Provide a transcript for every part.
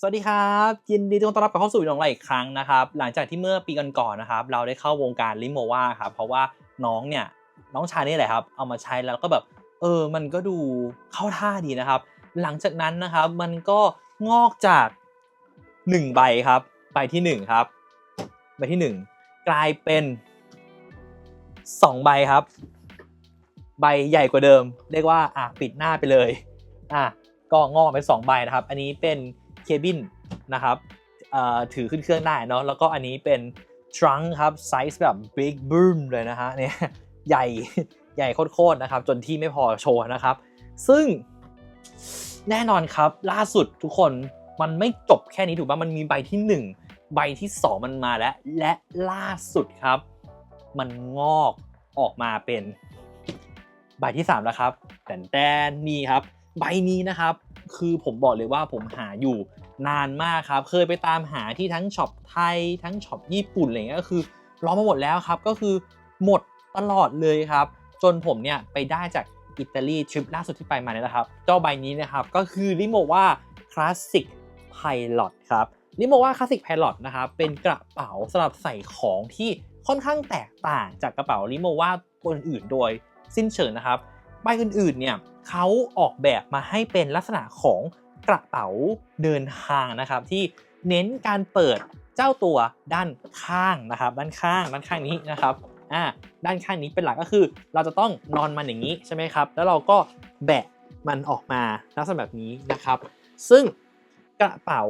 สวัสดีครับยินดีต้อนรับกลับเข้าสู่วิดีโองเรอีกครั้งนะครับ หลังจากที่เมื่อปีก่อนๆนะครับ เราได้เข้าวงการลิโมวาครับเพราะว่าน้องเนี่ยน้องชายนี่แหละครับ เอามาใช้แล้วก็แบบ เออ มันก็ดูเข้าท่าดีนะครับ หลังจากนั้นนะครับ มันก็งอกจาก 1 ใบครับใบที่ 1 ครับใบที่ 1 กลายเป็น 2 ใบครับ ใบใหญ่กว่าเดิม เรียกว่าอะปิดหน้าไปเลยอะก็งอกเป็น2ใบนะครับ อันนี้เป็น เคบินนะครับถือขึ้นเครื่องได้เนาะแล้วก็อันนี้เป็นทรังครับไซส์แบบ big boom เลยนะฮะเนี่ยใหญ่ใหญ่โคตรๆนะครับ จนที่ไม่พอโชว์นะครับ ซึ่งแน่นอนครับล่าสุดทุกคนมันไม่จบแค่นี้ถูกป่ะมันมีใบที่ 1 ใบที่ 2 มันมาแล้ว และล่าสุดครับ มันงอกออกมาเป็น ใบที่ 3 แล้วครับแต่แดนนี่ครับ ใบนี้นะครับ คือผมบอกเลยว่าผมหาอยู่นานมากครับ เคยไปตามหาที่ทั้งช็อปไทย ทั้งช็อปญี่ปุ่นอะไรเงี้ยก็คือร้องมาหมดแล้วครับ ก็คือหมดตลอดเลยครับ จนผมเนี่ยไปได้จากอิตาลีทริปล่าสุดที่ไปมาเนี่ยนะครับ เจ้าใบนี้นะครับ ก็คือริโมว่าคลาสสิกไพลอตครับริโมว่าคลาสสิกไพลอตนะครับ เป็นกระเป๋าสำหรับใส่ของที่ค่อนข้างแตกต่างจากกระเป๋าริโมว่าตัวอื่นโดยสิ้นเชิงนะครับ ใบอื่นๆเนี่ย เขาออกแบบมาให้เป็นลักษณะของกระเป๋าเดินทางนะครับ ที่เน้นการเปิดเจ้าตัวด้านข้างนะครับ ด้านข้างด้านข้างนี้นะครับอ่าด้านข้างนี้เป็นหลักก็คือ เราจะต้องนอนมันอย่างนี้ใช่ไหมครับ แล้วเราก็แบะมันออกมาลักษณะแบบนี้นะครับ ซึ่งกระเป๋า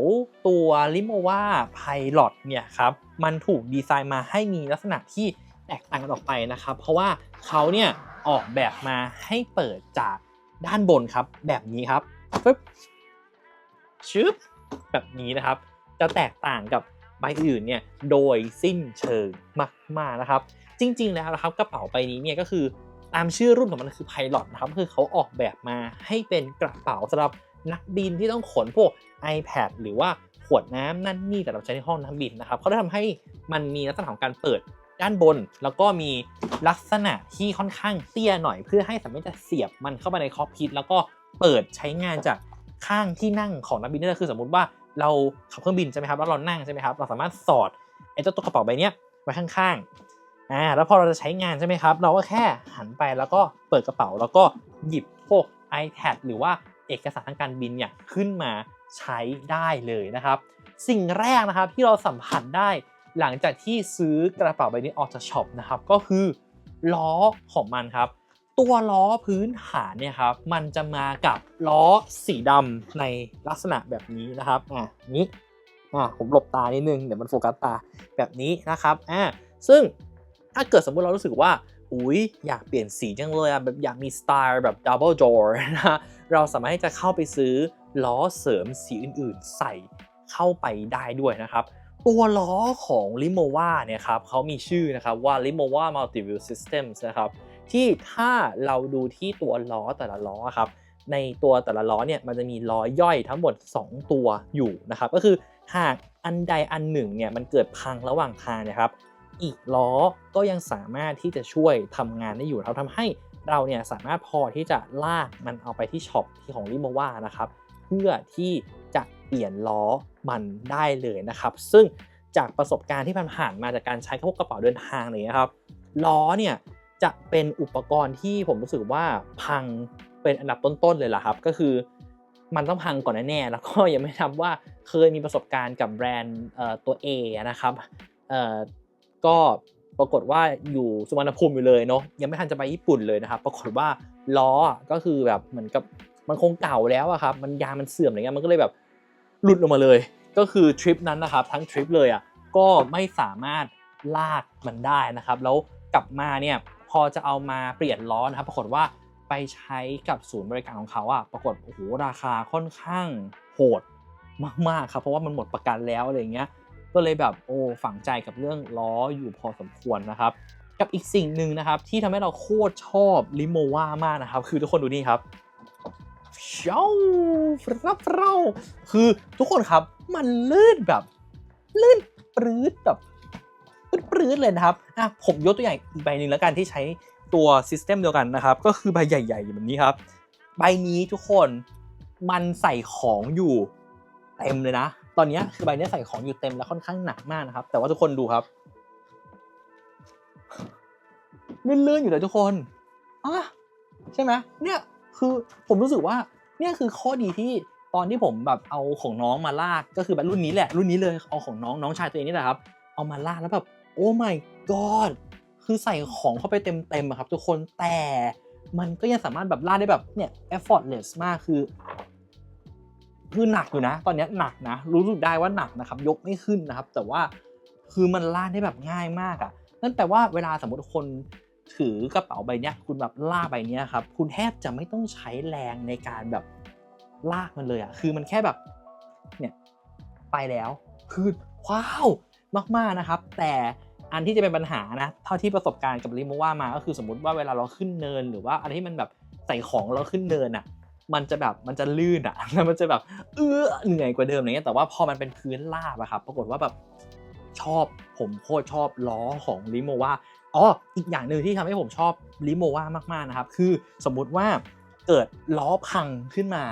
ตัวลิโมวาไพลอตเนี่ยครับมันถูกดีไซน์มาให้มีลักษณะที่แตกต่างกันออกไปนะครับ เพราะว่าเขาเนี่ยออกแบบมาให้เปิดจาก ด้านบนครับ แบบนี้ครับปึ๊บชึบแบบนี้นะครับ จะแตกต่างกับใบอื่นเนี่ยโดยสิ้นเชิงมากๆนะครับ จริง ๆ แล้วนะครับกระเป๋าใบนี้เนี่ยก็คือตามชื่อรุ่นของมันคือไพลอตนะครับคือเขาออกแบบมาให้เป็นกระเป๋าสำหรับนักบินที่ต้องขนพวก iPad หรือว่าขวดน้ำนั่นนี่แต่เราใช้ในห้องนักบินนะครับเขาได้ทำให้มันมีลักษณะของการเปิด ด้านบน แล้วก็มีลักษณะที่ค่อนข้างเตี้ยหน่อยเพื่อให้สามารถจะเสียบมันเข้าไปในคอปพิทแล้วก็เปิดใช้งานจากข้างที่นั่งของนักบินได้คือสมมุติว่าเราขับเครื่องบินใช่ไหมครับแล้วเรานั่งใช่ไหมครับเราสามารถสอดไอ้เจ้าตัวกระเป๋าใบเนี้ยไว้ข้างๆอ่าแล้วพอเราจะใช้งานใช่ไหมครับ เราก็แค่หันไปแล้วก็เปิดกระเป๋า แล้วก็หยิบพวก iPad หรือว่าเอกสารทางการบินเนี่ยขึ้นมาใช้ได้เลยนะครับ สิ่งแรกนะครับที่เราสัมผัสได้ หลังจากที่ซื้อกระเป๋าใบนี้ออกจากช็อปนะครับก็คือล้อของมันครับ ตัวล้อพื้นฐานเนี่ยครับมันจะมากับล้อสีดำในลักษณะแบบนี้นะครับอะนี้อะผมหลบตานิดนึงเดี๋ยวมันโฟกัสตาแบบนี้นะครับอะซึ่งถ้าเกิดสมมุติเรารู้สึกว่าอุ้ยอยากเปลี่ยนสีจังเลยอะแบบอยากมีสไตล์แบบ double door นะเราสามารถที่จะเข้าไปซื้อล้อเสริมสีอื่นๆ ใส่เข้าไปได้ด้วยนะครับ ตัวล้อของ Limowa เนี่ยครับเขามีชื่อนะครับว่า Limowa Multi-Wheel Systems นะครับที่ถ้าเราดูที่ตัวล้อแต่ละล้อครับในตัวแต่ละล้อเนี่ยมันจะมีล้อย่อยทั้งหมด 2 ตัวอยู่นะครับก็คือหากอันใดอันหนึ่งเนี่ยมันเกิดพังระหว่างทางนะครับ อีกล้อก็ยังสามารถที่จะช่วยทำงานได้อยู่เราทำให้เราเนี่ยสามารถพอที่จะลากมันเอาไปที่ช็อปที่ของ Limowa นะครับเพื่อที่ เปลี่ยนล้อมันได้เลยนะครับ ซึ่งจากประสบการณ์ที่ผ่านมาจากการใช้พวกกระเป๋าเดินทางอะไรเลยครับล้อเนี่ยจะเป็นอุปกรณ์ที่ผมรู้สึกว่าพังเป็นอันดับต้นๆเลยล่ะครับ ก็คือมันต้องพังก่อนแน่แล้วก็ยังไม่นับว่าเคยมีประสบการณ์กับแบรนด์ตัว A นะครับก็ปรากฏว่าอยู่สุวรรณภูมิอยู่เลยเนาะยังไม่ทันจะไปญี่ปุ่นเลยนะครับ ปรากฏว่าล้อก็คือแบบเหมือนกับมันคงเก่าแล้วอะครับ มันยางมันเสื่อมอะไรเงี้ยมันก็เลยแบบ หลุดออกมาเลย ก็คือทริปนั้นนะครับทั้งทริปเลยอะก็ไม่สามารถลากมันได้นะครับ แล้วกลับมาเนี่ยพอจะเอามาเปลี่ยนล้อนะครับ ปรากฏว่าไปใช้กับศูนย์บริการของเขาอะปรากฏโอ้โหราคาค่อนข้างโหดมากๆครับเพราะว่ามันหมดประกันแล้วอะไรเงี้ยก็เลยแบบโอ้ฝังใจกับเรื่องล้ออยู่พอสมควรนะครับ กับอีกสิ่งหนึ่งนะครับที่ทำให้เราโคตรชอบลิโมว่ามากนะครับ คือทุกคนดูนี่ครับ เช้าฟรับเราคือทุกคนครับมันลื่นแบบลื่นปรื้ดแบบปรื้ดเลยนะครับอะผมยกตัวอย่างอีกใบหนึ่งแล้วกันที่ใช้ตัวซิสเต็มเดียวกันนะครับ ก็คือใบใหญ่ๆแบบนี้ครับ ใบนี้ทุกคนมันใส่ของอยู่เต็มเลยนะ ตอนนี้คือใบนี้ใส่ของอยู่เต็มแล้วค่อนข้างหนักมากนะครับ แต่ว่าทุกคนดูครับลื่นๆอยู่เลยทุกคนอะใช่ไหมเนี่ย คือผมรู้สึกว่าเนี่ยคือข้อดีที่ตอนที่ผมแบบเอาของน้องมาลากก็คือแบบรุ่นนี้แหละรุ่นนี้เลยเอาของน้องน้องชายตัวเองนี่แหละครับ เอามาลากแล้วแบบโอ้ my god คือใส่ของเข้าไปเต็มๆอะครับ ทุกคนแต่มันก็ยังสามารถแบบลากได้แบบเนี่ย effortless มากคือคือหนักอยู่นะ ตอนนี้หนักนะ รู้สึกได้ว่าหนักนะครับ ยกไม่ขึ้นนะครับ แต่ว่าคือมันลากได้แบบง่ายมากอะ่ะนั่นแปลว่าเวลาสมมติคน ถือกระเป๋าใบเนี้ยคุณแบบลากใบเนี้ยครับคุณแทบจะไม่ต้องใช้แรงในการแบบลากมันเลยอะคือมันแค่แบบเนี่ยไปแล้วคือว้าวมากๆนะครับ แต่อันที่จะเป็นปัญหานะเท่าที่ประสบการณ์กับริโมว่ามาก็คือสมมติว่าเวลาเราขึ้นเนิน หรือว่าอะไรที่มันแบบใส่ของเราขึ้นเนินอะมันจะแบบมันจะลื่นอะแล้วมันจะแบบเออเหนื่อยกว่าเดิมอะไรเงี้ยแต่ว่าพอมันเป็นพื้นราบอะครับปรากฏว่าแบบชอบผมโคตรชอบล้อของลิโมว่า อ๋ออีกอย่างหนึ่งที่ทำให้ผมชอบลิโมว่ามากๆนะครับ คือสมมุติว่าเกิดล้อพังขึ้นมา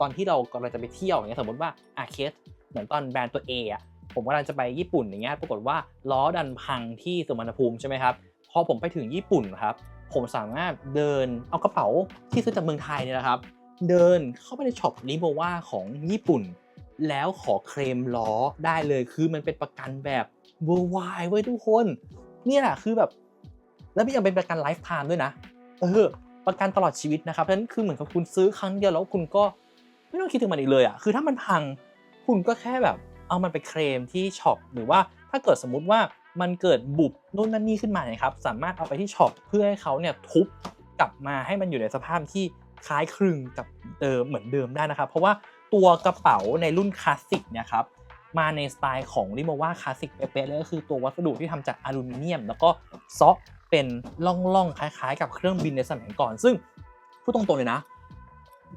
ตอนที่เรากำลังจะไปเที่ยวอย่างเงี้ยสมมติว่าอาเคสเหมือนตอนแบรนด์ตัว A อะผมกำลังจะไปญี่ปุ่นอย่างเงี้ยปรากฏว่าล้อดันพังที่สุวรรณภูมิใช่ไหมครับพอผมไปถึงญี่ปุ่นครับ ผมสามารถเดินเอากระเป๋าที่ซื้อจากเมืองไทยเนี่ยนะครับ เดินเข้าไปในช็อปลิโมว่าของญี่ปุ่น แล้วขอเคลมล้อได้เลยคือมันเป็นประกันแบบ worldwide เว้ยทุกคน เนี่ยแหละคือแบบ แล้วยังเป็นประกันไลฟ์ไทม์ด้วยนะ เออ ประกันตลอดชีวิตนะครับ เพราะฉะนั้นคือเหมือนกับคุณซื้อครั้งเดียวแล้วคุณก็ไม่ต้องคิดถึงมันอีกเลยอะ คือถ้ามันพังคุณก็แค่แบบ เอามันไปเคลมที่ช็อปหรือว่าถ้าเกิดสมมุติว่ามันเกิดบุบนู่นนั่นนี่ขึ้นมาเนี่ยครับ สามารถเอาไปที่ช็อปเพื่อให้เขาเนี่ยทุบกลับมาให้มันอยู่ในสภาพที่คล้ายคลึงกับเดิมเหมือนเดิมได้นะครับ เพราะว่าตัวกระเป๋าในรุ่นคลาสสิกเนี่ยครับมาในสไตล์ของริโมว่าคลาสสิกเป๊ะๆเลยก็คือตัววัสดุที่ทำจากอลูมิเนียม แล้วก็ซอก เป็นล่องๆคล้ายๆ กับเครื่องบินในสมัยก่อน ซึ่งพูดตรงๆเลยนะ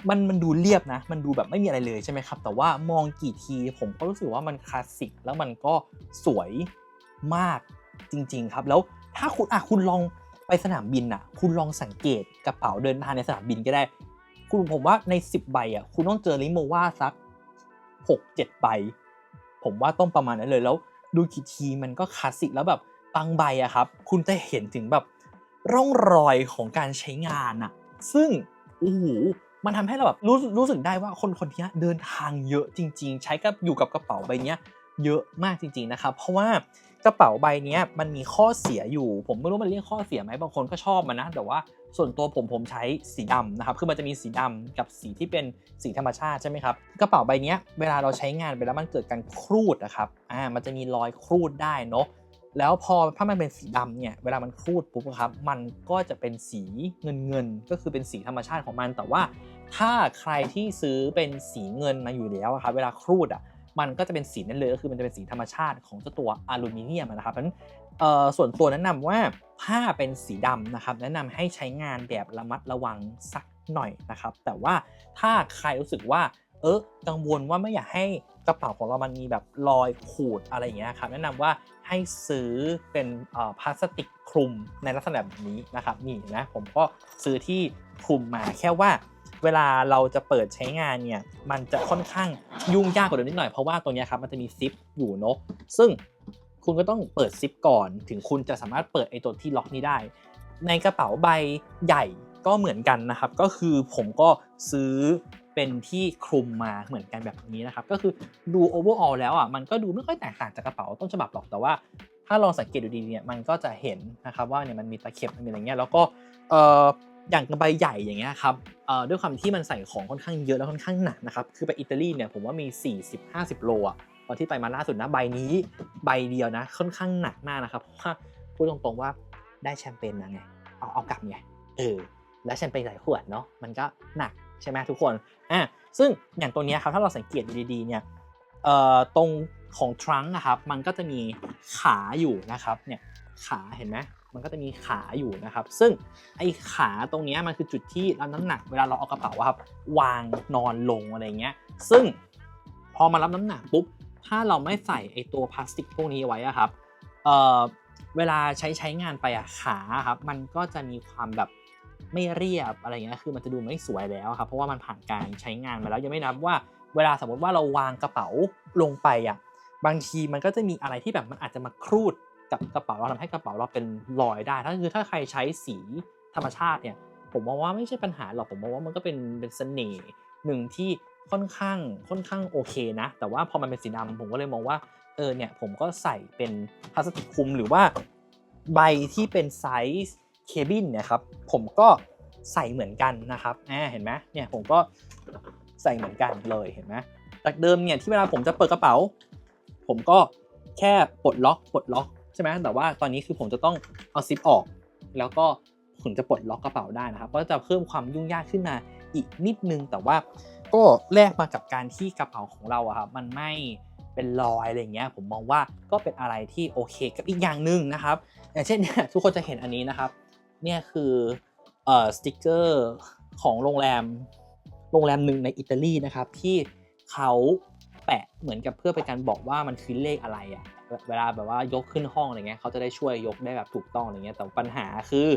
มันมันดูเรียบนะ มันดูแบบไม่มีอะไรเลยใช่ไหมครับ แต่ว่ามองกี่ทีผมก็รู้สึกว่ามันคลาสสิกแล้วมันก็สวยมากจริง ๆ ครับ แล้วถ้าคุณอะคุณลองไปสนามบินอะ คุณลองสังเกตกระเป๋าเดินทางในสนามบินก็ได้ คุณผมว่าใน 10 ใบอะคุณต้องเจอลิโมว่าสัก 6-7 ใบ ผมว่าต้องประมาณนั้นเลยแล้ว ดูกี่ทีมันก็คลาสสิกแล้วแบบ บางใบอะครับ คุณจะเห็นถึงแบบร่องรอยของการใช้งานอะซึ่งโอ้โหมันทำให้เราแบบรู้รู้สึกได้ว่าคนคนนี้เดินทางเยอะจริง ๆ ใช้กับอยู่กับกระเป๋าใบนี้เยอะมากจริง ๆนะครับ เพราะว่ากระเป๋าใบนี้มันมีข้อเสียอยู่ ผมไม่รู้มันเรียกข้อเสียไหมบางคนก็ชอบมันนะ แต่ว่าส่วนตัวผมผมใช้สีดำนะครับ คือมันจะมีสีดำกับสีที่เป็นสีธรรมชาติใช่ไหมครับ กระเป๋าใบนี้เวลาเราใช้งานไปแล้วมันเกิดการครูดนะครับ อ่า มันจะมีรอยครูดได้เนาะ แล้วพอถ้ามันเป็นสีดำเนี่ยเวลามันครูดปุ๊บครับมันก็จะเป็นสีเงินเงินก็คือเป็นสีธรรมชาติของมัน แต่ว่าถ้าใครที่ซื้อเป็นสีเงินมาอยู่แล้วครับเวลาครูดอะมันก็จะเป็นสีนั้นเลยก็คือมันจะเป็นสีธรรมชาติของเจ้าตัวอลูมิเนียมนะครับเพราะฉะนั้นส่วนตัวแนะนำว่าถ้าเป็นสีดำนะครับแนะนำให้ใช้งานแบบระมัดระวังสักหน่อยนะครับ แต่ว่าถ้าใครรู้สึกว่าเออกังวลว่าไม่อยากให้กระเป๋าของเรามันมีแบบรอยขูดอะไรอย่างเงี้ยครับแนะนำว่า ให้ซื้อเป็นพลาสติกคลุมในลักษณะแบบนี้นะครับนี่นะผมก็ซื้อที่คลุมมาแค่ว่าเวลาเราจะเปิดใช้งานเนี่ยมันจะค่อนข้างยุ่งยากกว่าเดิมนิดหน่อยเพราะว่าตัวนี้ครับมันจะมีซิปอยู่เนาะซึ่งคุณก็ต้องเปิดซิปก่อน ถึงคุณจะสามารถเปิดไอตัวที่ล็อกนี้ได้ ในกระเป๋าใบใหญ่ก็เหมือนกันนะครับ ก็คือผมก็ซื้อ เป็นที่คลุมมาเหมือนกันแบบนี้นะครับ ก็คือดูโอเวอร์ออลแล้วอะมันก็ดูไม่ค่อยแตกต่างจากกระเป๋าต้นฉบับหรอกแต่ว่า ถ้าลองสังเกตดูดีเนี่ยมันก็จะเห็นนะครับว่าเนี่ยมันมีตะเข็บมันมีอะไรเงี้ยแล้วก็เอ่ออย่างใบใหญ่อย่างเงี้ยครับเอ่อด้วยความที่มันใส่ของค่อนข้างเยอะแล้วค่อนข้างหนักนะครับ คือไปอิตาลีเนี่ยผมว่ามี 40-50 โลอะตอนที่ไปมาล่าสุดนะใบนี้ใบเดียวนะ ค่อนข้างหนักมากนะครับ เพราะว่าพูดตรงๆว่าได้แชมเปญมาไง เอาเอากลับไง เออ แล้วแชมเปญหลายขวดเนาะ มันก็หนัก ใช่ไหมทุกคนอะซึ่งอย่างตัวนี้ครับถ้าเราสังเกตด,ดีๆเนี่ยเอ่อตรงของทรังก์นะครับมันก็จะมีขาอยู่นะครับเนี่ยขาเห็นไหมมันก็จะมีขาอยู่นะครับ ซึ่งไอ้ขาตรงนี้มันคือจุดที่รับน้ำหนักเวลาเราเอากระเป๋าครับวางนอนลงอะไรเงี้ย ซึ่งพอมารับน้ำหนักปุ๊บถ้าเราไม่ใส่ไอ้ตัวพลาสติกพวกนี้ไว้อะครับเอ่อเวลาใช้ใช้งานไปอะขาครับมันก็จะมีความแบบ ไม่เรียบอะไรเงี้ยคือมันจะดูไม่สวยแล้วครับเพราะว่ามันผ่านการใช้งานมาแล้วยังไม่นับว่าเวลาสมมติว่าเราวางกระเป๋าลงไปอะบางทีมันก็จะมีอะไรที่แบบมันอาจจะมาครูดกับกระเป๋าเราทำให้กระเป๋าเราเป็นรอยได้ถ้าคือถ้าใครใช้สีธรรมชาติเนี่ยผมมองว่าไม่ใช่ปัญหาหรอกผมมองว่ามันก็เป็นเป็นเสน่ห์หนึ่งที่ค่อนข้างค่อนข้างโอเคนะ แต่ว่าพอมันเป็นสีดำผมก็เลยมองว่าเออเนี่ยผมก็ใส่เป็นพลาสติกคลุมหรือว่าใบที่เป็นไซส์ เคบินเนี่ยครับผมก็ใส่เหมือนกันนะครับอ่าเห็นไหมเนี่ยผมก็ใส่เหมือนกันเลยเห็นไหมจากเดิมเนี่ยที่เวลาผมจะเปิดกระเป๋า ผมก็แค่ปลดล็อกปลดล็อกใช่ไหมแต่ว่าตอนนี้คือผมจะต้องเอาซิปออก แล้วก็ถึงจะปลดล็อกกระเป๋าได้นะครับ ก็จะเพิ่มความยุ่งยากขึ้นมาอีกนิดนึง แต่ว่าก็แลกมากับการที่กระเป๋าของเราอะครับมันไม่เป็นรอยอะไรเงี้ย ผมมองว่าก็เป็นอะไรที่โอเคกับอีกอย่างหนึ่งนะครับ อย่างเช่นเนี่ยทุกคนจะเห็นอันนี้นะครับ เนี่ยคือเอ่อสติกเกอร์ของโรงแรมโรงแรมหนึ่งในอิตาลีนะครับที่เขาแปะเหมือนกับเพื่อเป็นการบอกว่ามันคือเลขอะไรอะเวลาแบบว่ายกขึ้นห้องอะไรเงี้ยเขาจะได้ช่วยยกได้แบบถูกต้องอะไรเงี้ยแต่ปัญหาคือ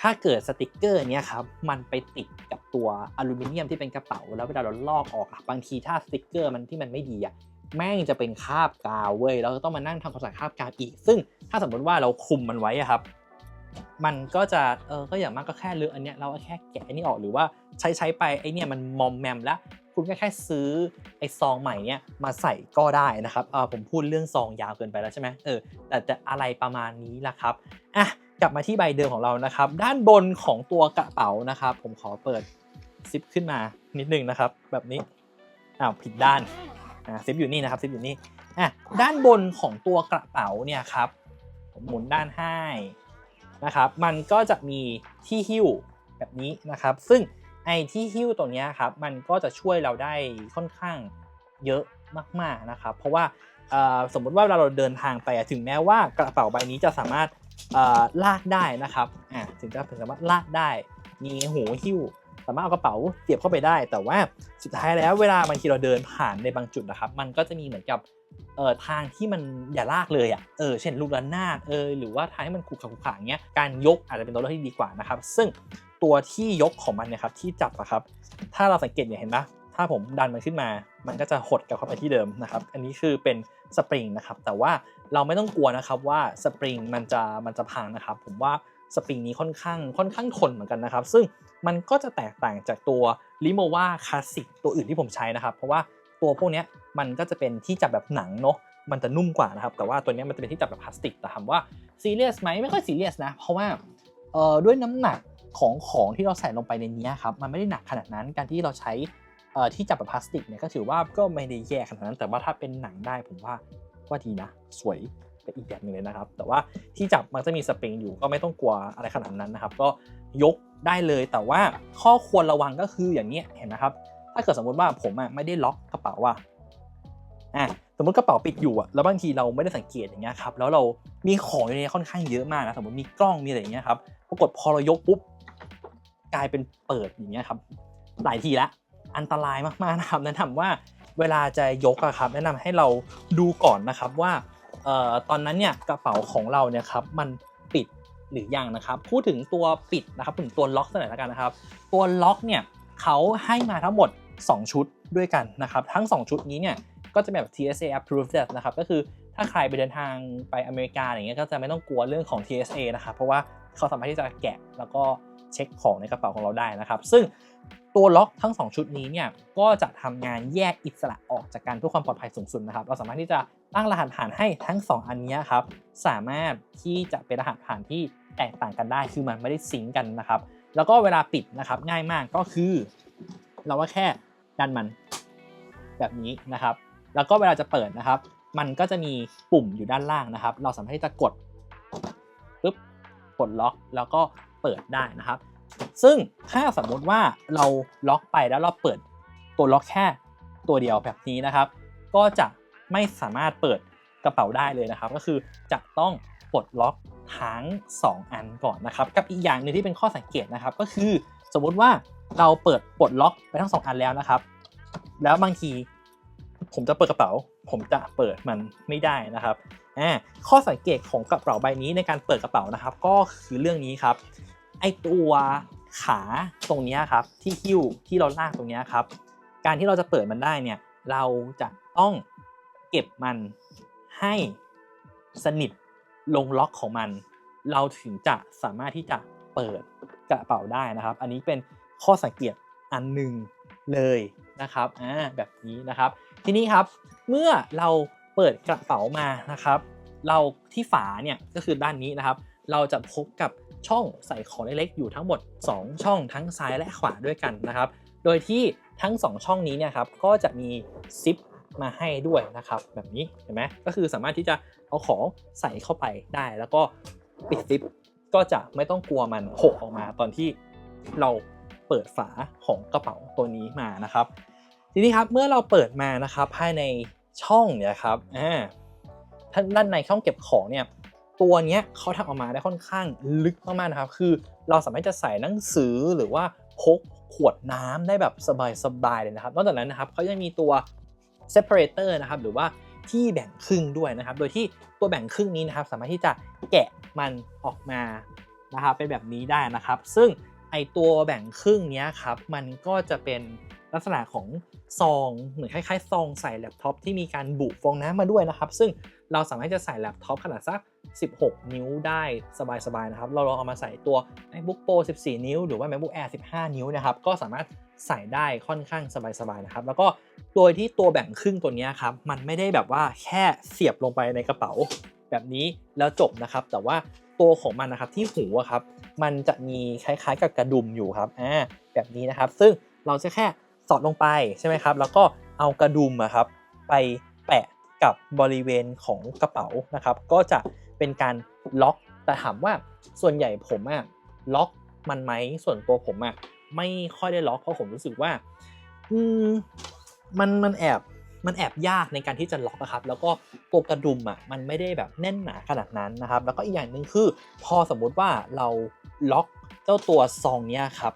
ถ้าเกิดสติกเกอร์เนี้ยครับมันไปติดกับตัวอลูมิเนียมที่เป็นกระเป๋า แล้วเวลาเราลอกออกอะบางทีถ้าสติกเกอร์มันที่มันไม่ดีอะแม่งจะเป็นคราบกาวเว้ยเราก็ต้องมานั่งทำความสะอาดคราบกาวอีก ซึ่งถ้าสมมติว่าเราคุมมันไว้อะครับ มันก็จะเออก็อย่างมากก็แค่เลือกอันเนี้ยเราก็แค่แกะอันนี้ออกหรือว่าใช้ใช้ไปไอเนี่ยมันมอมแมมแล้วคุณก็แค่ซื้อไอซองใหม่เนี่ยมาใส่ก็ได้นะครับเออผมพูดเรื่องซองยาวเกินไปแล้วใช่ไหมเออแต่แต่อะไรประมาณนี้ละครับอะกลับมาที่ใบเดิมของเรานะครับ ด้านบนของตัวกระเป๋านะครับ ผมขอเปิดซิปขึ้นมานิดนึงนะครับ แบบนี้อ้าวผิดด้านอ่าซิปอยู่นี่นะครับซิปอยู่นี่อะด้านบนของตัวกระเป๋าเนี่ยครับผมหมุนด้านให้ นะครับ มันก็จะมีที่หิ้วแบบนี้นะครับ ซึ่งไอ้ที่หิ้วตัวเนี้ยครับ มันก็จะช่วยเราได้ค่อนข้างเยอะมากๆนะครับ เพราะว่าสมมุติว่าเวลาเราเดินทางไปถึงแม้ว่ากระเป๋าใบนี้จะสามารถลากได้นะครับอ่าถึงจะสามารถลากได้มีหูหิ้ว สามารถเอากระเป๋าเสียบเข้าไปได้ แต่ว่าสุดท้ายแล้วเวลาบางทีเราเดินผ่านในบางจุดนะครับ มันก็จะมีเหมือนกับเอ่อทางที่มันอย่าลากเลยอะเออเช่นลูกระนาดเออหรือว่าทางที่มันขรุขระขรุขระอย่างเงี้ยการยกอาจจะเป็นตัวเลือกที่ดีกว่านะครับ ซึ่งตัวที่ยกของมันนะครับที่จับอะครับ ถ้าเราสังเกตเนี่ยเห็นปะถ้าผมดันมันขึ้นมา มันก็จะหดกลับเข้าไปที่เดิมนะครับ อันนี้คือเป็นสปริงนะครับ แต่ว่าเราไม่ต้องกลัวนะครับว่าสปริงมันจะมันจะพังนะครับ ผมว่า สปริงนี้ค่อนข้างค่อนข้างทนเหมือนกันนะครับ ซึ่งมันก็จะแตกต่างจากตัวลิโมวาคลาสสิกตัวอื่นที่ผมใช้นะครับ เพราะว่าตัวพวกนี้มันก็จะเป็นที่จับแบบหนังเนาะมันจะนุ่มกว่านะครับ แต่ว่าตัวนี้มันจะเป็นที่จับแบบพลาสติกแต่ถามว่าซีเรียสไหมไม่ค่อยซีเรียสนะ เพราะว่าเอ่อด้วยน้ำหนักของของที่เราใส่ลงไปในนี้ครับมันไม่ได้หนักขนาดนั้นการที่เราใช้เอ่อที่จับแบบพลาสติกเนี่ยก็ถือว่าก็ไม่ได้แย่ขนาดนั้น แต่ว่าถ้าเป็นหนังได้ผมว่าก็ดีนะ สวย ไปอีกแบบหนึ่งเลยนะครับ แต่ว่าที่จับมันจะมีสปริงอยู่ก็ไม่ต้องกลัวอะไรขนาดนั้นนะครับ ก็ยกได้เลยแต่ว่าข้อควรระวังก็คืออย่างนี้เห็นไหมครับ ถ้าเกิดสมมติว่าผมอะไม่ได้ล็อกกระเป๋าอะอะสมมติกระเป๋าปิดอยู่อะแล้วบางทีเราไม่ได้สังเกตอย่างเงี้ยครับแล้วเรามีของอยู่ในนี้ค่อนข้างเยอะมากนะสมมติมีกล้องมีอะไรอย่างเงี้ยครับปรากฏพอเรายกปุ๊บกลายเป็นเปิดอย่างเงี้ยครับหลายทีละอันตรายมากๆนะครับแนะนำว่าเวลาจะยกอะครับแนะนำให้เราดูก่อนนะครับว่า เอ่อตอนนั้นเนี่ยกระเป๋าของเราเนี่ยครับมันปิดหรือยังนะครับ พูดถึงตัวปิดนะครับถึงตัวล็อกสักหน่อยแล้วกันนะครับ ตัวล็อกเนี่ยเขาให้มาทั้งหมด 2 ชุดด้วยกันนะครับทั้ง 2 ชุดนี้เนี่ยก็จะแบบ TSA approved นะครับก็คือถ้าใครไปเดินทางไปอเมริกาอย่างเงี้ยก็จะไม่ต้องกลัวเรื่องของ TSA นะครับเพราะว่าเขาสามารถที่จะแกะแล้วก็ เช็คของในกระเป๋าของเราได้นะครับ ซึ่งตัวล็อกทั้ง 2 ชุดนี้เนี่ยก็จะทำงานแยกอิสระออกจากกันเพื่อความปลอดภัยสูงสุดนะครับ เราสามารถที่จะตั้งรหัสผ่านให้ทั้ง 2 อันนี้ครับสามารถที่จะเป็นรหัสผ่านที่แตกต่างกันได้คือมันไม่ได้ซิงกันนะครับ แล้วก็เวลาปิดนะครับง่ายมากก็คือ เราก็แค่ดันมันแบบนี้นะครับ แล้วก็เวลาจะเปิดนะครับ มันก็จะมีปุ่มอยู่ด้านล่างนะครับ เราสามารถที่จะกดปึ๊บกดล็อกแล้วก็ เปิดได้นะครับ ซึ่งถ้าสมมติว่าเราล็อกไปแล้วเราเปิดตัวล็อกแค่ตัวเดียวแบบนี้นะครับ ก็จะไม่สามารถเปิดกระเป๋าได้เลยนะครับ ก็คือจะต้องปลดล็อกทั้ง 2 อันก่อนนะครับ กับอีกอย่างหนึ่งที่เป็นข้อสังเกตนะครับ ก็คือสมมุติว่าเราเปิดปลดล็อกไปทั้ง 2 อันแล้วนะครับ แล้วบางทีผมจะเปิดกระเป๋า ผมจะเปิดมันไม่ได้นะครับอ่าข้อสังเกตของกระเป๋าใบนี้ในการเปิดกระเป๋านะครับ ก็คือเรื่องนี้ครับ ไอตัวขาตรงนี้ครับที่หิ้วที่เราลากตรงนี้ครับ การที่เราจะเปิดมันได้เนี่ยเราจะต้องเก็บมันให้สนิทลงล็อกของมัน เราถึงจะสามารถที่จะเปิดกระเป๋าได้นะครับ อันนี้เป็นข้อสังเกตอันหนึ่งเลยนะครับอ่าแบบนี้นะครับ ทีนี้ครับเมื่อเราเปิดกระเป๋ามานะครับ เราที่ฝาเนี่ยก็คือด้านนี้นะครับ เราจะพบกับ ช่องใส่ของเล็กๆอยู่ทั้งหมด 2 ช่องทั้งซ้ายและขวาด้วยกันนะครับ โดยที่ทั้ง 2 ช่องนี้เนี่ยครับก็จะมีซิปมาให้ด้วยนะครับ แบบนี้เห็นไหมก็คือสามารถที่จะเอาของใส่เข้าไปได้ แล้วก็ปิดซิปก็จะไม่ต้องกลัวมันหกออกมาตอนที่เราเปิดฝาของกระเป๋าตัวนี้มานะครับ ทีนี้ครับเมื่อเราเปิดมานะครับภายในช่องเนี่ยครับอ่าด้านในช่องเก็บของเนี่ย ตัวเนี้ยเขาทำออกมาได้ค่อนข้างลึกมากๆนะครับ คือเราสามารถจะใส่หนังสือหรือว่าพกขวดน้ำได้แบบสบายๆเลยนะครับ นอกจากนั้นนะครับเขายังมีตัว separator นะครับ หรือว่าที่แบ่งครึ่งด้วยนะครับ โดยที่ตัวแบ่งครึ่งนี้นะครับ สามารถที่จะแกะมันออกมานะครับเป็นแบบนี้ได้นะครับ ซึ่งไอตัวแบ่งครึ่งนี้ครับ มันก็จะเป็นลักษณะของซองเหมือนคล้ายๆซองใส่แล็ปท็อปที่มีการบุฟองน้ำมาด้วยนะครับ ซึ่ง เราสามารถจะใส่แล็ปท็อปขนาดสัก 16 นิ้วได้สบายๆนะครับ เราลองเอามาใส่ตัว MacBook Pro 14 นิ้ว หรือว่า MacBook Air 15 นิ้วนะครับ ก็สามารถใส่ได้ค่อนข้างสบายๆนะครับ แล้วก็โดยที่ตัวแบ่งครึ่งตัวนี้ครับ มันไม่ได้แบบว่าแค่เสียบลงไปในกระเป๋า แบบนี้แล้วจบนะครับ แต่ว่าตัวของมันนะครับที่หูครับ มันจะมีคล้ายๆ กับกระดุมอยู่ครับ อ่า แบบนี้นะครับ ซึ่งเราจะแค่สอดลงไปใช่ไหมครับ แล้วก็เอากระดุมครับไป กับบริเวณของกระเป๋านะครับ ก็จะเป็นการล็อก แต่ถามว่าส่วนใหญ่ผมอะล็อกมันไหมส่วนตัวผมอะไม่ค่อยได้ล็อกเพราะผมรู้สึกว่าอืมมันมันแอบมันแอบยากในการที่จะล็อกนะครับแล้วก็ตัวกระดุมอะมันไม่ได้แบบแน่นหนาขนาดนั้นนะครับ แล้วก็อีกอย่างหนึ่งคือ พอสมมุติว่าเราล็อกเจ้าตัวซองเนี้ยครับ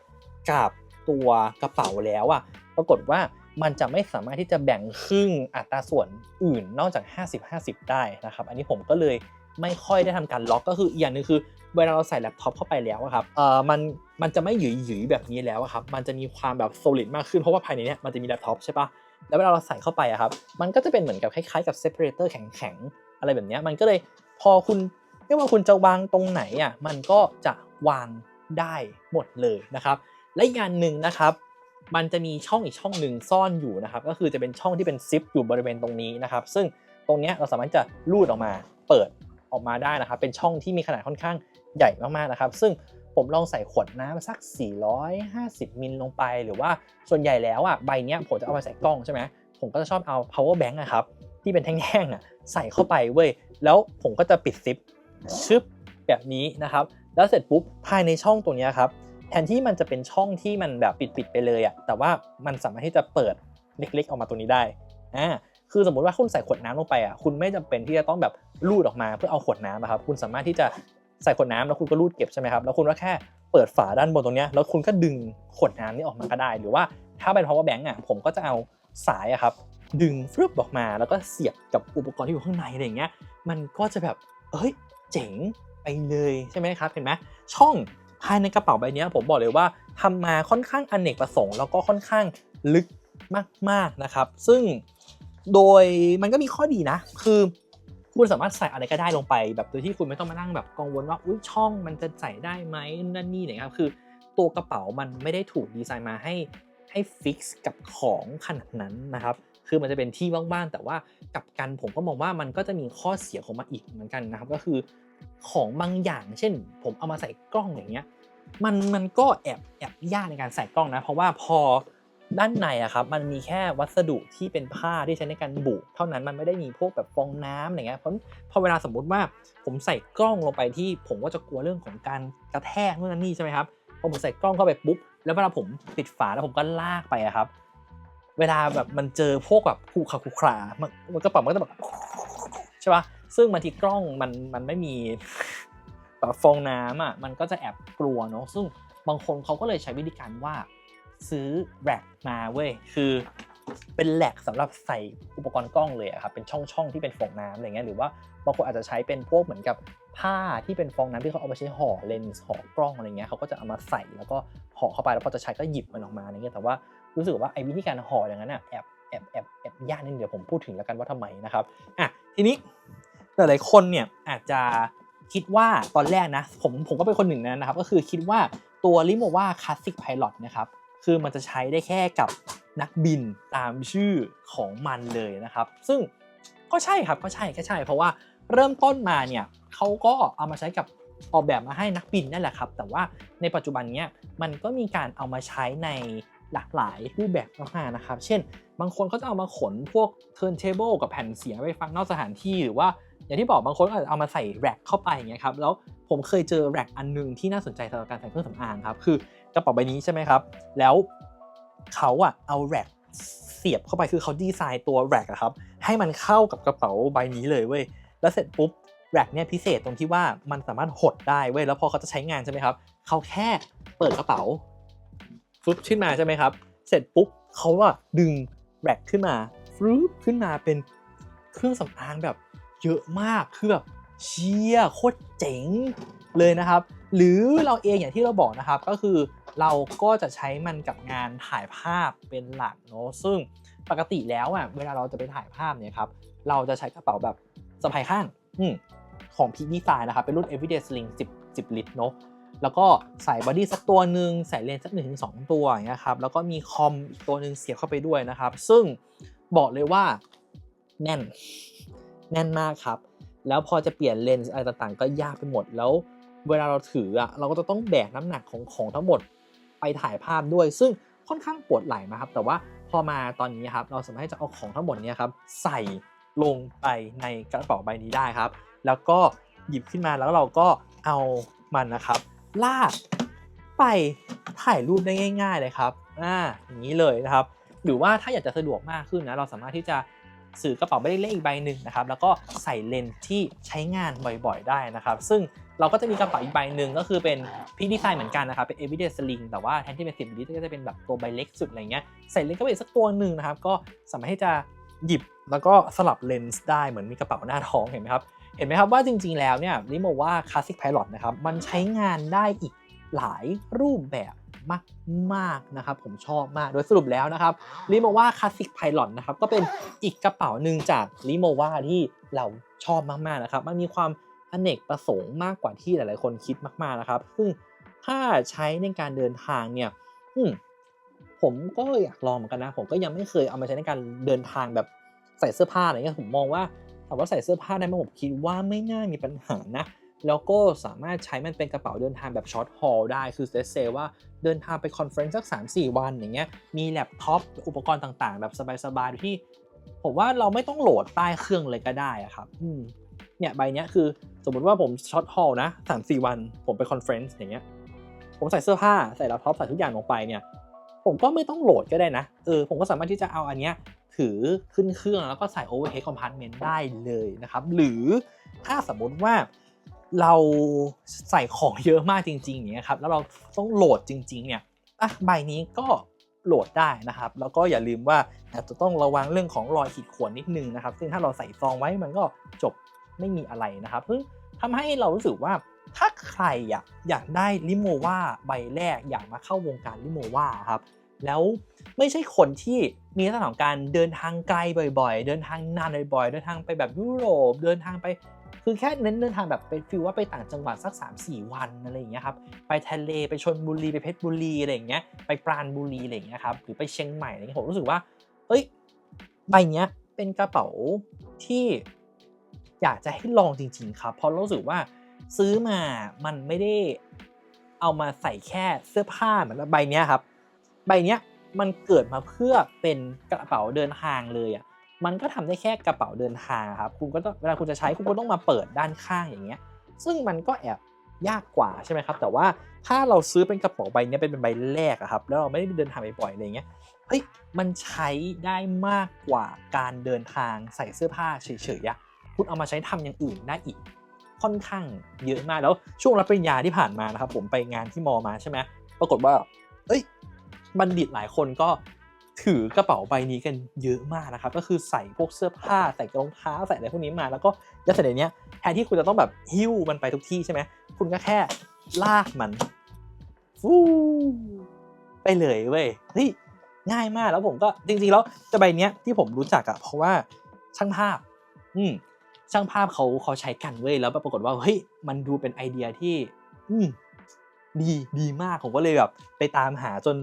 กับตัวกระเป๋าแล้วอะปรากฏว่า มันจะไม่สามารถที่จะแบ่งครึ่งอัตราส่วนอื่นนอกจาก 50-50 ได้นะครับ อันนี้ผมก็เลยไม่ค่อยได้ทำการล็อกก็คืออีกอย่างหนึงคือเวลาเราใส่แล็ปท็อปเข้าไปแล้วครับเอ่อมันมันจะไม่หยุยหยุยแบบนี้แล้วครับมันจะมีความแบบ solid มากขึ้นเพราะว่าภายในเนี้ยมันจะมีแล็ปท็อปใช่ปะแล้วเวลาเราใส่เข้าไปอะครับมันก็จะเป็นเหมือนกับคล้ายๆกับ separator แข็งๆอะไรแบบนี้มันก็เลยพอคุณไม่ว่าคุณจะวางตรงไหนอะมันก็จะวางได้หมดเลยนะครับ และอย่างหนึ่งนะครับ มันจะมีช่องอีกช่องหนึ่งซ่อนอยู่นะครับ ก็คือจะเป็นช่องที่เป็นซิปอยู่บริเวณตรงนี้นะครับ ซึ่งตรงนี้เราสามารถจะลูดออกมา เปิดออกมาได้นะครับ เป็นช่องที่มีขนาดค่อนข้างใหญ่มากๆนะครับ ซึ่งผมลองใส่ขวดน้ำสัก 450 มิลลงไป หรือว่าส่วนใหญ่แล้วอะใบนี้ผมจะเอามาใส่กล้องใช่ไหมผมก็จะชอบเอา power bank อะครับ ที่เป็นแท่งๆอะใส่เข้าไปเว้ย แล้วผมก็จะปิดซิปชึบแบบนี้นะครับ แล้วเสร็จปุ๊บภายในช่องตรงนี้ครับ แทนที่มันจะเป็นช่องที่มันแบบปิดๆไปเลยอะแต่ว่ามันสามารถที่จะเปิดเล็กๆออกมาตรงนี้ได้อ่าคือสมมติว่าคุณใส่ขวดน้ำลงไปอะคุณไม่จำเป็นที่จะต้องแบบลูดออกมาเพื่อเอาขวดน้ำนะครับคุณสามารถที่จะใส่ขวดน้ำแล้วคุณก็ลูดเก็บใช่ไหมครับแล้วคุณก็แค่เปิดฝาด้านบนตรงเนี้ยแล้วคุณก็ดึงขวดน้ำนี้ออกมาก็ได้ หรือว่าถ้าเป็น power bank อะผมก็จะเอาสายอะครับดึงฟลุปออกมาแล้วก็เสียบกับอุปกรณ์ที่อยู่ข้างในอะไรอย่างเงี้ยมันก็จะแบบเอ้ยเจ๋งไปเลยใช่ไหมครับเห็นไหมช่อง ภายในกระเป๋าใบนี้ผมบอกเลยว่าทำมาค่อนข้างอเนกประสงค์แล้วก็ค่อนข้างลึกมากๆนะครับ ซึ่งโดยมันก็มีข้อดีนะ คือคุณสามารถใส่อะไรก็ได้ลงไป แบบโดยที่คุณไม่ต้องมานั่งแบบกังวลว่าอุ้ยช่องมันจะใส่ได้ไหมนั่นนี่เนี่ยครับคือตัวกระเป๋ามันไม่ได้ถูกดีไซน์มาให้ให้ฟิกซ์กับของขนาดนั้นนะครับ คือมันจะเป็นที่ว่างๆ แต่ว่ากับกันผมก็มองว่ามันก็จะมีข้อเสียของมันอีกเหมือนกันนะครับ ก็คือของบางอย่าง เช่น ผมเอามาใส่กล้องอย่างเงี้ย มันมันก็แอบแอบยากในการใส่กล้องนะ เพราะว่าพอด้านในอะครับมันมีแค่วัสดุที่เป็นผ้าที่ใช้ในการบุเท่านั้นมันไม่ได้มีพวกแบบฟองน้ำอะไรเงี้ยเพราะพอเวลาสมมุติว่าผมใส่กล้องลงไปที่ผมก็จะกลัวเรื่องของการกระแทกนู่นนั่นนี่ใช่ไหมครับพอผมใส่กล้องเข้าไปปุ๊บแล้วเวลาผมปิดฝาแล้วผมก็ลากไปอะครับ เวลาแบบมันเจอพวกแบบขู่ขาขู่ขามันมันกระเป๋ามันก็จะแบบใช่ปะซึ่งบางทีกล้องมันมันไม่มี แบบฟองน้ำอะมันก็จะแอบกลัวเนาะซึ่งบางคนเขาก็เลยใช้วิธีการว่าซื้อแร็กมาเว้ยคือเป็นแหลกสำหรับใส่อุปกรณ์กล้องเลยอะครับเป็นช่องๆที่เป็นฟองน้ำอะไรเงี้ยหรือว่าบางคนอาจจะใช้เป็นพวกเหมือนกับผ้าที่เป็นฟองน้ำที่เขาเอาไปใช้ห่อเลนส์ห่อกล้องอะไรเงี้ยเขาก็จะเอามาใส่แล้วก็ห่อเข้าไปแล้วพอจะใช้ก็หยิบมันออกมาอะไรเงี้ยแต่ว่ารู้สึกว่าไอ้วิธีการห่ออย่างนั้นอะแอบแอบแอบแอบยากนิดเดี๋ยวผมพูดถึงแล้วกันว่าทำไมนะครับอะทีนี้หลายๆคนเนี่ยอาจจะ คิดว่าตอนแรกนะผมผมก็เป็นคนหนึ่งนั้นนะครับ ก็คือคิดว่าตัวลิโมวาคลาสสิกไพลอตนะครับคือมันจะใช้ได้แค่กับนักบินตามชื่อของมันเลยนะครับ ซึ่งก็ใช่ครับก็ใช่ก็ใช่ เพราะว่าเริ่มต้นมาเนี่ยเขาก็เอามาใช้กับออกแบบมาให้นักบินนั่นแหละครับ แต่ว่าในปัจจุบันเนี้ยมันก็มีการเอามาใช้ในหลากหลายรูปแบบมากๆนะครับ เช่น บางคนเขาจะเอามาขนพวก turntable กับแผ่นเสียงไปฟังนอกสถานที่หรือว่า อย่างที่บอกบางคนก็อาจจะเอามาใส่แร็คเข้าไปอย่างเงี้ยครับแล้วผมเคยเจอแร็คอันหนึงที่น่าสนใจสำหรับการใส่เครื่องสำอางครับคือกระเป๋าใบนี้ใช่ไหมครับ แล้วเขาอะเอาแร็คเสียบเข้าไปคือเขาดีไซน์ตัวแร็คอะครับให้มันเข้ากับกระเป๋าใบนี้เลยเว้ยแล้วเสร็จปุ๊บแร็คเนี่ยพิเศษตรงที่ว่ามันสามารถหดได้เว้ยแล้วพอเขาจะใช้งานใช่ไหมครับเขาแค่เปิดกระเป๋าฟึบขึ้นมาใช่ไหมครับ เสร็จปุ๊บเขาอะดึงแร็คขึ้นมาฟึบขึ้นมาเป็นเครื่องสำอางแบบ เยอะมากคือแบบเชี่ยโคตรเจ๋งเลยนะครับ หรือเราเองอย่างที่เราบอกนะครับก็คือเราก็จะใช้มันกับงานถ่ายภาพเป็นหลักเนาะซึ่งปกติแล้วอะเวลาเราจะไปถ่ายภาพเนี่ยครับเราจะใช้กระเป๋าแบบสะพายข้างอของพีดีไซน์นะครับเป็นรุ่น Everyday Sling 10 10 ลิตรเนาะแล้วก็ใส่บอดี้สักตัวหนึ่งใส่เลนส์สักหนึ่งถึงสองตัวอย่างเงี้ยครับแล้วก็มีคอมอีกตัวหนึ่งเสียบเข้าไปด้วยนะครับ ซึ่งบอกเลยว่าแน่น แน่นมากครับ แล้วพอจะเปลี่ยนเลนส์อะไรต่างๆ ก็ยากไปหมดแล้ว เวลาเราถืออะเราก็จะต้องแบกน้ำหนักของของทั้งหมดไปถ่ายภาพด้วย ซึ่งค่อนข้างปวดไหล่นะครับ แต่ว่าพอมาตอนนี้ครับเราสามารถจะเอาของทั้งหมดนี้ครับใส่ลงไปในกระเป๋าใบนี้ได้ครับ แล้วก็หยิบขึ้นมาแล้วเราก็เอามันนะครับ ลากไปถ่ายรูปได้ง่าย ๆ เลยครับอ่าอย่างนี้เลยนะครับ หรือว่าถ้าอยากจะสะดวกมากขึ้นนะเราสามารถที่จะ ซื้อกระเป๋าใบเล็กๆอีกใบหนึ่งนะครับแล้วก็ใส่เลนส์ที่ใช้งานบ่อยๆ ได้นะครับซึ่งเราก็จะมีกระเป๋าอีกใบหนึ่งก็คือเป็นพีดีไซน์เหมือนกันนะครับเป็น everyday sling แต่ว่าแทนที่เป็น10ลิตรก็จะเป็นแบบตัวใบเล็กสุดอะไรเงี้ยใส่เลนส์เข้าไปอีกสักตัวหนึ่งนะครับก็สามารถที่จะหยิบแล้วก็สลับเลนส์ได้เหมือนมีกระเป๋าหน้าท้องเห็นไหมครับเห็นไหมครับว่าจริงๆแล้วเนี่ยริโมว่า Classic Pilot นะครับมันใช้งานได้อีกหลายรูปแบบ มากๆนะครับ ผมชอบมากโดยสรุปแล้วนะครับริโมว่า Classic Pilot นะครับก็เป็นอีกกระเป๋าหนึ่งจากริโมว่าที่เราชอบมากๆนะครับ มันมีความอเนกประสงค์มากกว่าที่หลายๆ คนคิดมากๆนะครับ ซึ่งถ้าใช้ในการเดินทางเนี่ยอืมผมก็อยากลองเหมือนกันนะ ผมก็ยังไม่เคยเอามาใช้ในการเดินทางแบบใส่เสื้อผ้าอะไรเงี้ยผมมองว่าถามว่าใส่เสื้อผ้าได้ไหมผมคิดว่าไม่น่ามีปัญหานะ แล้วก็สามารถใช้มันเป็นกระเป๋าเดินทางแบบช็อตฮอลได้ คือเซว่าเดินทางไปคอนเฟรนซ์สัก 3-4 วันอย่างเงี้ย มีแล็ปท็อปอุปกรณ์ต่างๆ แบบสบายๆโดยที่ ผมว่าเราไม่ต้องโหลดใต้เครื่องเลยก็ได้อะครับเนี่ยใบเนี้ยคือสมมุติว่าผมช็อตฮอลนะ3-4 วัน ผมไปคอนเฟรนซ์อย่างเงี้ย ผมใส่เสื้อผ้าใส่แล็ปท็อปใส่ทุกอย่างลงไปเนี่ย ผมก็ไม่ต้องโหลดก็ได้นะ เออ ผมก็สามารถที่จะเอาอันเนี้ยถือขึ้นเครื่องแล้วก็ใส่ overhead compartment ได้เลยนะครับ หรือถ้าสมมติว่า เราใส่ของเยอะมากจริงๆอย่างเงี้ยครับแล้วเราต้องโหลดจริงๆเนี่ยอะใบนี้ก็โหลดได้นะครับ แล้วก็อย่าลืมว่าอาจจะต้องระวังเรื่องของรอยขีดข่วนนิดนึงนะครับ ซึ่งถ้าเราใส่ซองไว้มันก็จบไม่มีอะไรนะครับเพิ่งทำให้เรารู้สึกว่าถ้าใครอยากอยากได้ลิโมวาใบแรกอยากมาเข้าวงการลิโมวาครับแล้วไม่ใช่คนที่มีลักษณะของการเดินทางไกลบ่อย ๆ เดินทางนานบ่อยๆ เดินทางไปแบบยุโรป เดินทางไป คือแค่เน้นเดินทางแบบเป็นฟิลว่าไปต่างจังหวัดสัก 3-4 วันอะไรอย่างเงี้ยครับไปทะเลไปชนบุรีไปเพชรบุรีอะไรอย่างเงี้ยไปปราณบุรีอะไรอย่างเงี้ยครับหรือไปเชียงใหม่อะไรเงี้ยผมรู้สึกว่าเอ้ยใบเนี้ยเป็นกระเป๋าที่อยากจะให้ลองจริง ๆ ครับ เพราะรู้สึกว่าซื้อมามันไม่ได้เอามาใส่แค่เสื้อผ้าเหมือนใบเนี้ยครับ ใบเนี้ยมันเกิดมาเพื่อเป็นกระเป๋าเดินทางเลยอะ มันก็ทำได้แค่กระเป๋าเดินทางครับคุณก็ต้องเวลาคุณจะใช้คุณก็ต้องมาเปิดด้านข้างอย่างเงี้ย ซึ่งมันก็แอบยากกว่าใช่ไหมครับ แต่ว่าถ้าเราซื้อเป็นกระเป๋าใบนี้เป็นใบแรกอะครับ แล้วเราไม่ได้เดินทางบ่อยๆอะไรเงี้ยเฮ้ยมันใช้ได้มากกว่าการเดินทางใส่เสื้อผ้าเฉยๆอะคุณเอามาใช้ทำอย่างอื่นได้อีกค่อนข้างเยอะมากแล้วช่วงรับปริญญาที่ผ่านมานะครับ ผมไปงานที่มอมาใช่ไหมปรากฏว่า เอ้ยบัณฑิตหลายคนก็ ถือกระเป๋าใบนี้กันเยอะมากนะครับ ก็คือใส่พวกเสื้อผ้าใส่รองเท้าใส่อะไรพวกนี้มา แล้วก็ยัดใส่ในเนี้ยแทนที่คุณจะต้องแบบหิ้วมันไปทุกที่ใช่ไหมคุณก็แค่ลากมันฟูไปเลยเว้ยเฮ้ยง่ายมากแล้วผมก็จริงๆแล้วจะใบเนี้ยที่ผมรู้จักอะเพราะว่าช่างภาพ อืมช่างภาพเขาเขาใช้กันเว้ยแล้วปรากฏว่าเฮ้ยมันดูเป็นไอเดียที่ อืมดีดีมากผมก็เลยแบบไปตามหาจน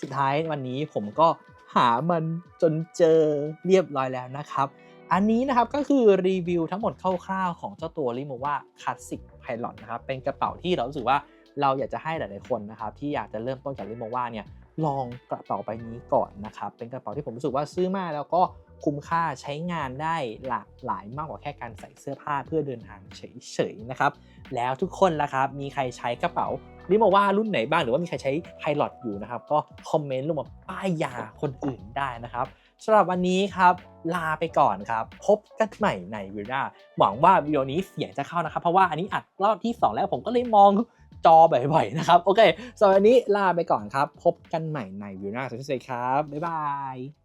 สุดท้ายวันนี้ผมก็ หามันจนเจอเรียบร้อยแล้วนะครับ อันนี้นะครับก็คือรีวิวทั้งหมดคร่าวๆของเจ้าตัว r i m o v a Classic Pilot นะครับ เป็นกระเป๋าที่เรารู้สึกว่าเราอยากจะให้หลายๆคนนะครับที่อยากจะเริ่มต้นจาก r i m o v a เนี่ยลองกระเป๋าใบนี้ก่อนนะครับ เป็นกระเป๋าที่ผมรู้สึกว่าซื้อมาแล้วก็ คุ้มค่าใช้งานได้หลากหลายมากกว่าแค่การใส่เสื้อผ้าเพื่อเดินทางเฉยๆนะครับ แล้วทุกคนล่ะครับ มีใครใช้กระเป๋าริโมว่ารุ่นไหนบ้างหรือว่ามีใครใช้ไพลอตอยู่นะครับ ก็คอมเมนต์ลงมาป้ายยาคนอื่นได้นะครับสำหรับวันนี้ครับลาไปก่อนครับ พบกันใหม่ในวิดีโอหวังว่าวิดีโอนี้เสียงจะเข้านะครับ เพราะว่าอันนี้อัดรอบที่ 2 แล้วผมก็เลยมองจอบ่อยๆนะครับ โอเคสำหรับวันนี้ลาไปก่อนครับ พบกันใหม่ในวิดีโอหน้าสวัสดีครับ บ๊ายบาย